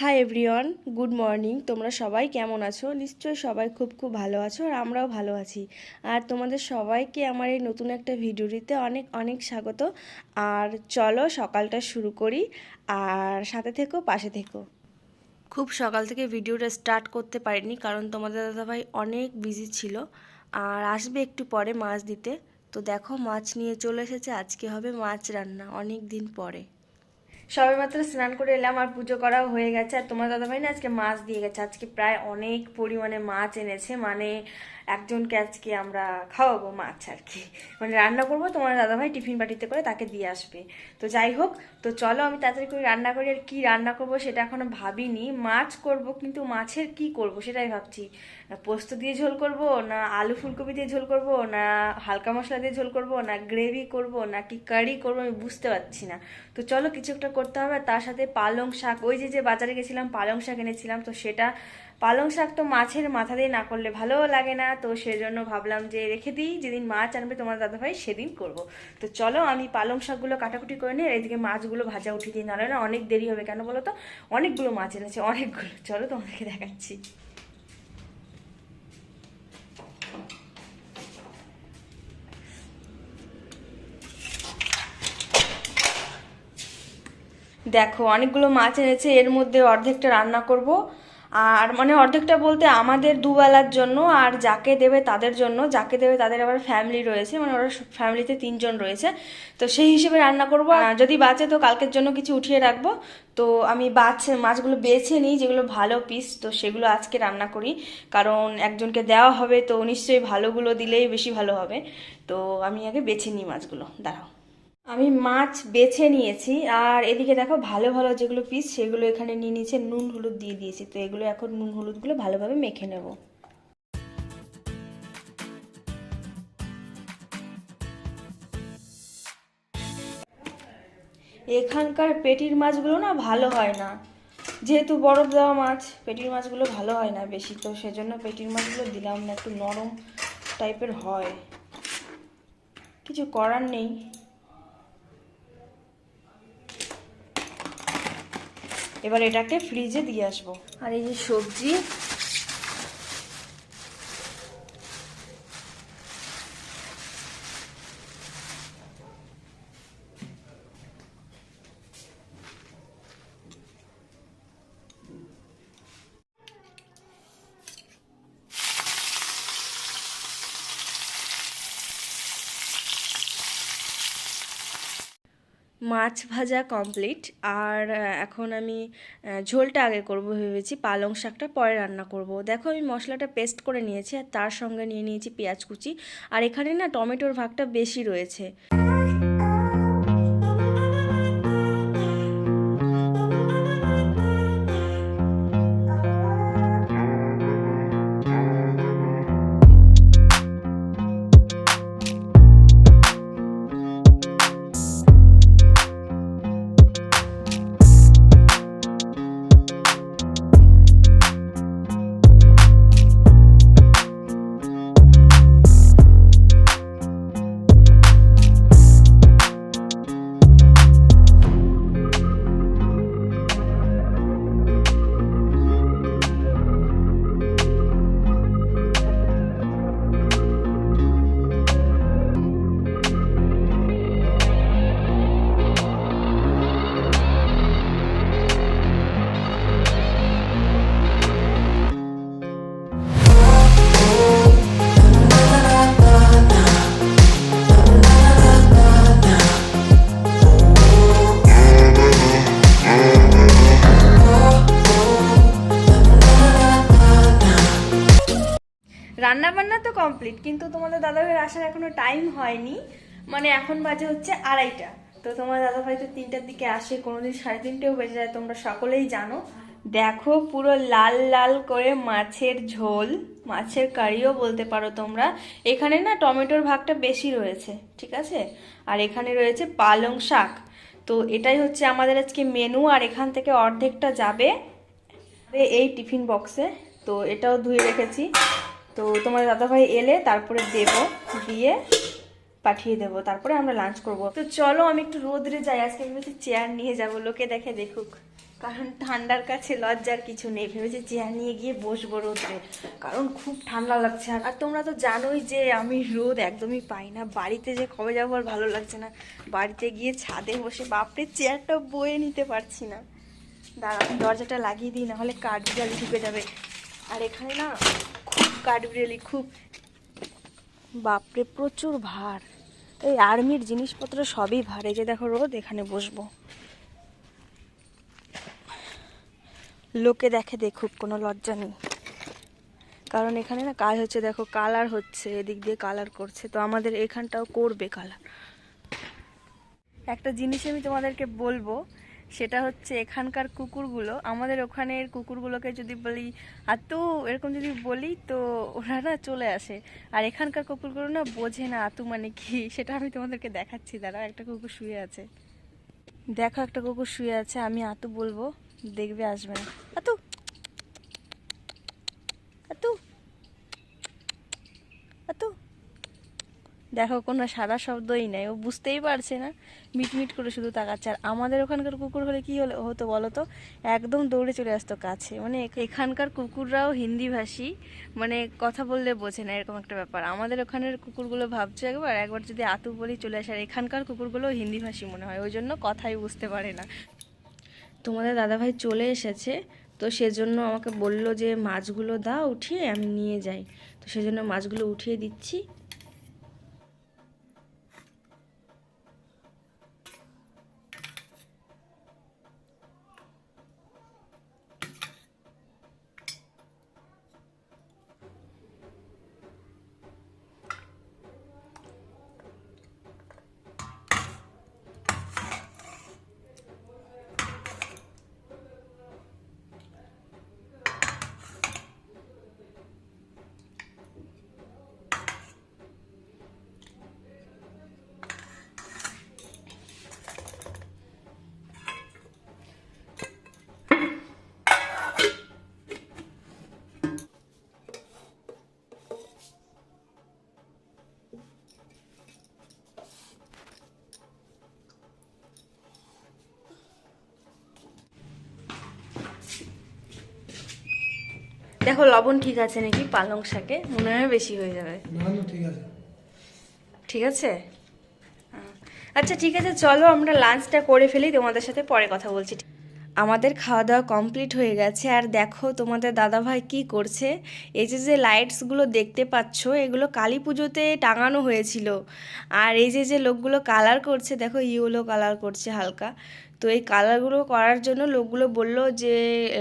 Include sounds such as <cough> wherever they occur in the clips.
Hi everyone good morning তোমরা সবাই কেমন আছো? নিশ্চয়ই সবাই খুব খুব ভালো আছো আর আমরাও ভালো আছি। আর তোমাদের সবাইকে আমার এই নতুন একটা ভিডিওটিতে অনেক অনেক স্বাগত। আর চলো সকালটা শুরু করি। আর সাথে থেকো, পাশে থেকো। খুব সকাল থেকে ভিডিওটা স্টার্ট করতে পারিনি কারণ তোমাদের দাদাভাই অনেক বিজি ছিল। আর আসবে একটু পরে মাছ দিতে। তো দেখো মাছ নিয়ে চলে এসেছে, আজকে হবে মাছ রান্না অনেক দিন পরে। সবে মাত্র স্নান করে এলাম, আর পুজো করাও হয়ে গেছে। আর তোমার দাদাভাই না আজকে মাছ দিয়ে গেছে। আজকে প্রায় অনেক পরিমাণে মাছ এনেছে। মানে একজনকে আজকে আমরা খাওয়াবো মাছ আর কি। মানে রান্না করব, তোমার দাদাভাই টিফিন বাটিতে করে তাকে দিয়ে আসবে। তো যাই হোক, তো চলো আমি তাড়াতাড়ি করে রান্না করি আর কী রান্না করব সেটা এখনও ভাবিনি। মাছ করব কিন্তু মাছের কি করব সেটাই ভাবছি। পোস্ত দিয়ে ঝোল করব, না আলু ফুলকপি দিয়ে ঝোল করব, না হালকা মশলা দিয়ে ঝোল করব, না গ্রেভি করব, না কি কারি করব আমি বুঝতে পারছি না। তো চলো কিছু একটা করতে হবে, তার সাথে পালং শাক, ওই যে যে বাজারে গেছিলাম পালং শাক এনেছিলাম, তো সেটা পালং শাক তো মাছের মাথা দিয়ে না করলে ভালোও লাগে না তো সেজন্য ভাবলাম যে রেখে দিই, যেদিন মাছ আনবে তোমার দাদাভাই সেদিন করব। তো চলো আমি পালং শাকগুলো কাটাকুটি করে আর এদিকে মাছগুলো ভাজা উঠিয়ে দিই, নাহলে না অনেক দেরি হবে। কেন বলো তো? অনেকগুলো মাছ এনেছে, অনেকগুলো। চলো তোমাদেরকে দেখাচ্ছি। দেখো, অনেকগুলো মাছ এনেছে, এর মধ্যে অর্ধেকটা রান্না করব। আর মানে অর্ধেকটা বলতে আমাদের দুবেলার জন্য আর যাকে দেবে তাদের জন্য, যাকে দেবে তাদের আবার ফ্যামিলি রয়েছে মানে ওরা ফ্যামিলিতে তিনজন রয়েছে। তো সেই হিসেবে রান্না করব। যদি বাঁচে তো কালকের জন্য কিছু উঠিয়ে রাখব। তো আমি বাছ, মাছগুলো বেছে নিই, যেগুলো ভালো পিস তো সেগুলো আজকে রান্না করি। কারণ একজনকে দেওয়া হবে, তো নিশ্চয়ই ভালোগুলো দিলেই বেশি ভালো হবে। তো আমি আগে বেছে নিই মাছগুলো। দাঁড়াও। আমি মাছ বেছে নিয়েছি, আর এদিকে দেখো ভালো ভালো যেগুলো পিস সেগুলো এখানে নিয়ে নিয়েছে, নুন হলুদ দিয়ে দিয়েছি। তো এগুলো এখন নুন হলুদগুলো ভালোভাবে মেখে নেব। এখানকার পেটির মাছগুলো না ভালো হয় না। যেহেতু বরফ দেওয়া মাছ, পেটির মাছগুলো ভালো হয় না বেশি, তো সেজন্য পেটির মাছগুলো দিলাম না, একটু নরম টাইপের হয়। কিছু করার নেই। এবার এটাকে ফ্রিজে দিয়ে আসব। আর এই যে সবজি মাছ ভাজা কমপ্লিট আর এখন আমি ঝোলটা আগে করব ভেবেছি, পালং শাকটা পরে রান্না করব। দেখো আমি মশলাটা পেস্ট করে নিয়েছি, আর তার সঙ্গে নিয়ে নিয়েছি পেঁয়াজ কুচি। আর এখানে না টমেটোর ভাগটা বেশি রয়েছে। কমপ্লিট কিন্তু তোমাদের দাদাভাইয়ের আসার এখনও টাইম হয়নি। মানে এখন বাজে হচ্ছে আড়াইটা। তো তোমার দাদাভাই তো তিনটার দিকে আসে, কোনোদিন সাড়ে তিনটেও বেজে যায়, তোমরা সকলেই জানো। দেখো পুরো লাল লাল করে মাছের ঝোল, মাছের কারিও বলতে পারো তোমরা। এখানে না টমেটোর ভাগটা বেশি রয়েছে, ঠিক আছে? আর এখানে রয়েছে পালং শাক। তো এটাই হচ্ছে আমাদের আজকে মেনু আর এখান থেকে অর্ধেকটা যাবে। এই টিফিন বক্সে তো এটাও ধুয়ে রেখেছি। তো তোমার দাদাভাই এলে তারপরে দেব, দিয়ে পাঠিয়ে দেবো, তারপরে আমরা লাঞ্চ করব। তো চলো আমি একটু রোদ্রে যাই, আজকে ভেবেছি চেয়ার নিয়ে যাব, লোকে দেখে দেখুক। কারণ ঠান্ডার কাছে লজ্জার কিছু নেই ভেবেছি চেয়ার নিয়ে গিয়ে বসবো রোদে কারণ খুব ঠান্ডা লাগছে। আর তোমরা তো জানোই যে আমি রোদ একদমই পাই না। বাড়িতে যে কবে যাব আর ভালো লাগছে না। বাড়িতে গিয়ে ছাদে বসে বাপরে চেয়ারটা বয়ে নিতে পারছি না। দাঁড়া দরজাটা লাগিয়ে দিই না হলে কাঠবিড়ালি ঢুকে যাবে। আর এখানে না কাঠবিড়ালি খুব বাপরে, প্রচুর ভার। এই আর্মির জিনিসপত্র সবই ভার। এই যে দেখো রোদ, এখানে বসবো। লোকে দেখে দেখুক, কোনো লজ্জা নেই। কারণ এখানে না কাজ হচ্ছে, দেখো কালার হচ্ছে, এদিক দিয়ে কালার করছে। তো আমাদের এখানটাও করবে কালার। একটা জিনিস আমি তোমাদেরকে বলব সেটা হচ্ছে এখানকার কুকুরগুলো। আমাদের ওখানের কুকুরগুলোকে যদি বলি, আর তো এরকম যদি বলি, তো ওরা না চলে আসে। আর এখানকার কুকুরগুলো না বোঝে না আতু মানে কি, সেটা আমি তোমাদেরকে দেখাচ্ছি। দাঁড়া একটা কুকুর শুয়ে আছে। দেখো, একটা কুকুর শুয়ে আছে, আমি আতু বলব। দেখবে, আসবে না। আতু আতু আতু দেখো, কোনো সারা শব্দই নাই। ও বুঝতেই পারছে না, মিটমিট করে শুধু তাকাচ্ছে। আর আমাদের ওখানকার কুকুর হলে কি হলো, হতো বলো তো? একদম দৌড়ে চলে আসতো কাছে। মানে এখানকার কুকুররাও হিন্দি ভাষী মানে কথা বললে বোঝে না, এরকম একটা ব্যাপার। আমাদের ওখানের কুকুরগুলো ভাবছে একবার? একবার যদি আতু বলি চলে আসে। আর এখানকার কুকুরগুলো হিন্দি ভাষী মনে হয়, ওই জন্য কথাই বুঝতে পারে না। তোমাদের দাদাভাই চলে এসেছে, তো সেজন্য আমাকে বলল যে, মাছগুলো দাও, উঠিয়ে আমি নিয়ে যাই। তো সেজন্য মাছগুলো উঠিয়ে দিচ্ছি। দেখো লবণ ঠিক আছে নাকি? পালং শাকে? মনে হয় বেশি হয়ে যাবে। ঠিক আছে। ঠিক আছে? আহ, আচ্ছা ঠিক আছে চলো আমরা লাঞ্চটা করে ফেলি তোমাদের সাথে পরে কথা বলছি। আমাদের খাওয়া দাওয়া কমপ্লিট হয়ে গেছে। আর দেখো তোমাদের দাদাভাই কি করছে? এই যে যে লাইটসগুলো দেখতে পাচ্ছ, এগুলো কালী পুজোতে টাঙানো হয়েছিল। আর এই যে যে লোকগুলো কালার করছে, দেখো ইয়েলো কালার করছে হালকা। তো এই কালারগুলো করার জন্য লোকগুলো বলল যে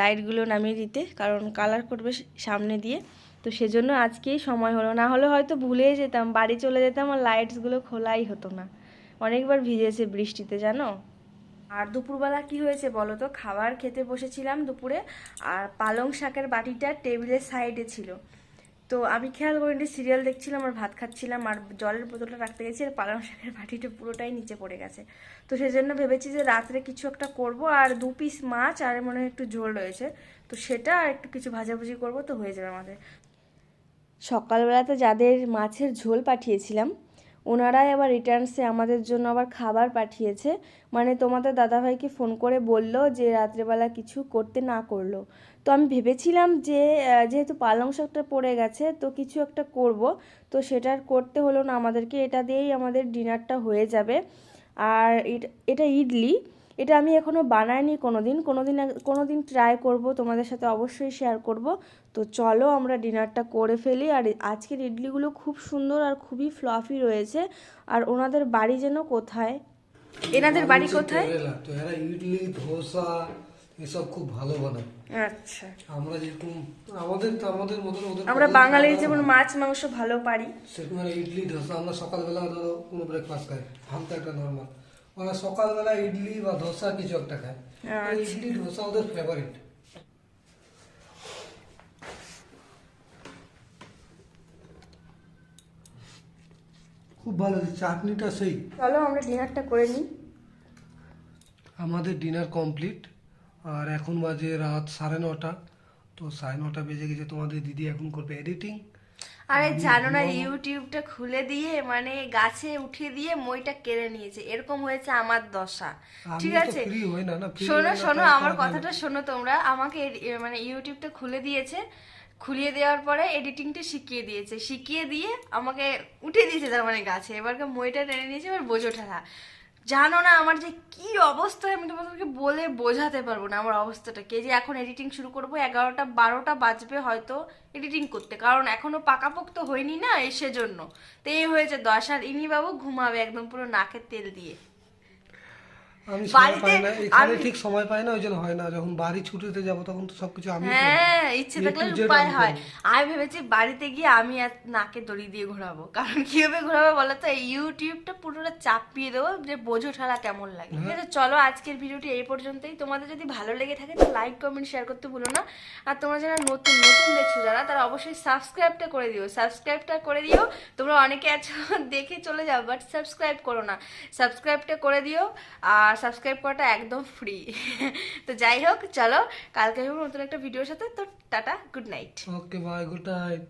লাইটগুলো নামিয়ে দিতে, কারণ কালার করবে সামনে দিয়ে। তো সেজন্য আজকেই সময় হলো। না হলে হয়তো ভুলেই যেতাম, বাড়ি চলে যেতাম আর লাইটসগুলো খোলাই হতো না। অনেকবার ভিজেছে বৃষ্টিতে, জানো? আর দুপুরবেলা কি হয়েছে বলো তো? খাবার খেতে বসেছিলাম দুপুরে, আর পালং শাকের বাটিটা টেবিলের সাইডে ছিল। তো আমি খেয়াল করিনি, সিরিয়াল দেখছিলাম আর ভাত খাচ্ছিলাম, আর জলের বোতলটা রাখতে গেছি, আর পালং শাকের বাটিটা পুরোটাই নিচে পড়ে গেছে। তো সেজন্য ভেবেছি যে রাত্রে কিছু একটা করব, আর দু পিস মাছ আর মনে হয় একটু ঝোল রয়েছে। তো সেটা আর একটু কিছু ভাজাভুজি করব, তো হয়ে যাবে আমাদের। সকালবেলাতে যাদের মাছের ঝোল পাঠিয়েছিলাম ওনারাই আবার রিটার্নসে আমাদের জন্য আবার খাবার পাঠিয়েছে। মানে তোমাদের দাদাভাইকে ফোন করে বলল যে, রাত্রেবেলা কিছু করতে না করল। তো আমি ভেবেছিলাম যে যেহেতু পালং শাকটা পড়ে গেছে, তো কিছু একটা করব। তো সেটা করতে হলো না। আমাদেরকে এটা দিয়েই আমাদের ডিনারটা হয়ে যাবে। আর এটা- এটা ইডলি। এটা আমি এখনও বানাইনি কোনো দিন কোনো দিন কোনো দিন ট্রাই করব তোমাদের সাথে অবশ্যই শেয়ার করব। তো চলো আমরা ডিনারটা করে ফেলি। আর আজকের ইডলিগুলো খুব সুন্দর আর খুবই ফ্লফি রয়েছে। আর ওনাদের বাড়ি যেন কোথায়? এনাদের বাড়ি কোথায়? তো এরা ইডলি ধোসা এসব খুব ভালো বানায়। আচ্ছা। আমরা যেরকম আমাদের তো আমাদের মতন ওদের আমরা কত বাঙালির যেমন মাছ মাংস ভালো পারি। সেরকম ইডলি ধোসা আমরা সকালবেলা ধরো কোনো ব্রেকফাস্ট খাই। হালকা একটা নর্মাল সকালবেলা ইডলি বা ধোসা কিছু একটা খায়। আচ্ছা। ইডলি ধোসা ওদের ফেভারিট খুব ভালো চাটনিটা সেই। চলো আমরা ডিনারটা করে নিই। আমাদের ডিনার কমপ্লিট আর এখন বাজে রাত সাড়ে নটা। তো সাড়ে নটা বেজে গেছে তোমাদের দিদি এখন করবে এডিটিং আরে জানো না ইউটিউবটা খুলে দিয়ে মানে গাছে উঠিয়ে দিয়ে মইটা কেড়ে নিয়েছে। এরকম হয়েছে আমার দশা। ঠিক আছে? শোনো শোনো আমার। কথাটা শোনো তোমরা। আমাকে মানে ইউটিউবটা খুলে দিয়েছে। খুলিয়ে দেওয়ার পরে এডিটিংটা শিখিয়ে দিয়েছে। শিখিয়ে দিয়ে আমাকে উঠিয়ে দিয়েছে তার মানে গাছে। এবারকে মইটা টেনে নিয়েছে এবার বোঝো ঠেলা। জানো না আমার যে কি অবস্থা আমি তোমাদেরকে বলে বোঝাতে পারব না আমার অবস্থাটা কে? যে এখন এডিটিং শুরু করব, এগারোটা, বারোটা বাজবে হয়তো এডিটিং করতে। কারণ এখনও পাকাপোক্ত হয়নি না সেজন্য। তো এই হয়েছে দশ, আর ইনি বাবু ঘুমাবে একদম পুরো নাকের তেল দিয়ে। আমি সময় পাই না এখানে ঠিক সময় পাই না ওই জন্য হয় না। যখন বাড়ি ছুটিতে যাব তখন তো সবকিছু আমি হ্যাঁ ইচ্ছে থাকলে উপায় হয়। আমি ভেবেছি বাড়িতে গিয়ে আমি আর নাকে দড়ি দিয়ে ঘোরাবো। কারণ কীভাবে ঘোরাবো বলো তো? ইউটিউবটা পুরোটা চাপিয়ে দেবো যে বোঝো ঠালা কেমন লাগে। ঠিক আছে চলো আজকের ভিডিওটি এই পর্যন্তই। তোমাদের যদি ভালো লেগে থাকে তো লাইক কমেন্ট শেয়ার করতে ভুলো না। আর তোমরা যারা নতুন নতুন দেখছ যারা তারা অবশ্যই সাবস্ক্রাইবটা করে দিও। সাবস্ক্রাইবটা করে দিও। তোমরা অনেকে আছো দেখে চলে যাও বাট সাবস্ক্রাইব করো না। সাবস্ক্রাইবটা করে দিও। আর সাবস্ক্রাইব করাটা একদম ফ্রি <laughs> তো যাই হোক, চলো, কালকে নতুন একটা ভিডিওর সাথে, তো ta ta good night okay bye good night